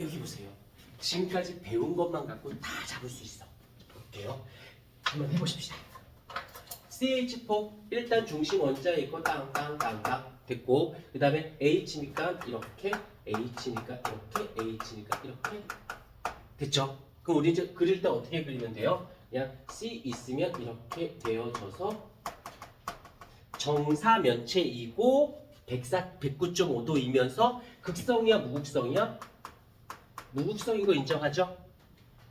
여기 보세요. 지금까지 배운 것만 갖고 다 잡을 수 있어. 볼게요. 한번 해보십시다. CH4 일단 중심 원자에 있고 땅땅땅땅 됐고 그 다음에 H니까 이렇게 H니까 이렇게 H니까 이렇게 됐죠? 그럼 우리 이제 그릴 때 어떻게 그리면 돼요? 그냥 C 있으면 이렇게 되어져서 정사면체이고 104, 109.5도이면서 극성이야 무극성이야? 무극성인 거 인정하죠?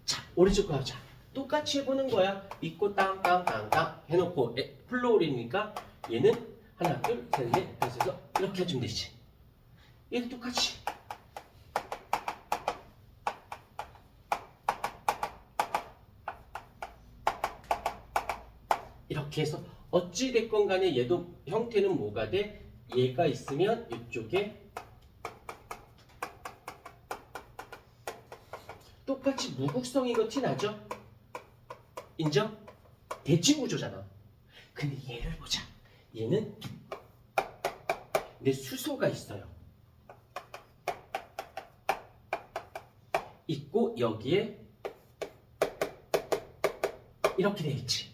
자 오른쪽 거 하자 똑같이 해보는 거야 믿고 땅땅땅땅 해놓고 에, 플로울이니까 얘는 하나 둘 셋 넷 다섯 이렇게 해주면 되지 얘도 똑같이 이렇게 해서 어찌 됐건 간에 얘도 형태는 뭐가 돼? 얘가 있으면 이쪽에 똑같이 무극성 이거 티 나죠? 인정? 대칭 구조잖아. 근데 얘를 보자. 얘는 내 수소가 있어요. 있고 여기에 이렇게 돼 있지.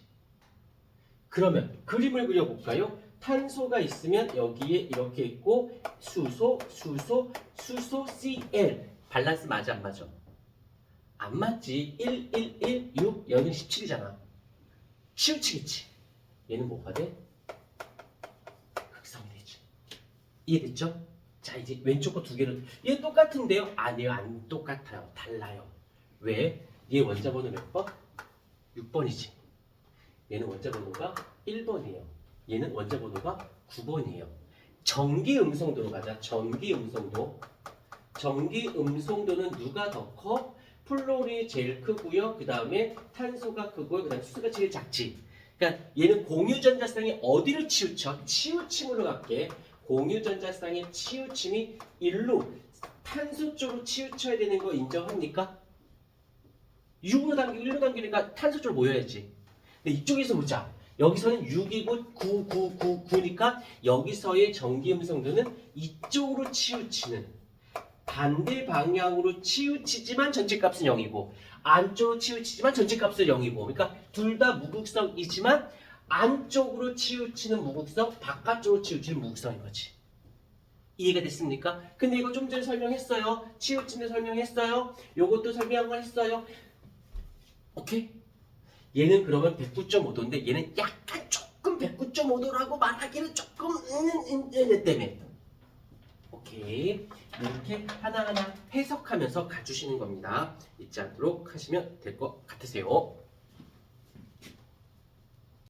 그러면 그림을 그려볼까요? 탄소가 있으면 여기에 이렇게 있고 수소, 수소, 수소, Cl 밸런스 맞아 안 맞아? 안 맞지. 1, 1, 1, 6, 여기는 17이잖아. 치우치겠지. 얘는 뭐가 돼? 극성이 되지. 이해됐죠? 자 이제 왼쪽 거 두 개를 얘 똑같은데요? 아니요 안 똑같아요. 달라요. 왜? 얘 원자 번호 몇 번? 6번이지. 얘는 원자 번호가 1번이에요. 얘는 원자 번호가 9번이에요. 전기 음성도로 가자. 전기 음성도. 전기 음성도는 누가 더 커? 플로리 제일 크고요. 그 다음에 탄소가 크고요. 그 다음에 수소가 제일 작지. 그러니까 얘는 공유전자쌍이 어디를 치우쳐? 치우침으로 갈게. 공유전자쌍의 치우침이 일로 탄소 쪽으로 치우쳐야 되는 거 인정합니까? 6으로 당기고 1로 당기니까 탄소 쪽으로 모여야지. 근데 이쪽에서 보자. 여기서는 6이고 9, 9, 9, 9니까 여기서의 전기 음성도는 이쪽으로 치우치는 반대 방향으로 치우치지만 전체 값은 0이고 안쪽으로 치우치지만 전체 값은 0이고 그러니까 둘 다 무극성이지만 안쪽으로 치우치는 무극성 바깥쪽으로 치우치는 무극성인 거지 이해가 됐습니까? 근데 이거 좀 전에 설명했어요 치우치는 설명했어요 요것도 설명한 거 했어요 오케이? 얘는 그러면 109.5도인데 얘는 약간 조금 109.5도라고 말하기는 조금 음, 음, 음, 때문에 오케이 이렇게 하나하나 해석하면서 가주시는 겁니다. 잊지 않도록 하시면 될 것 같으세요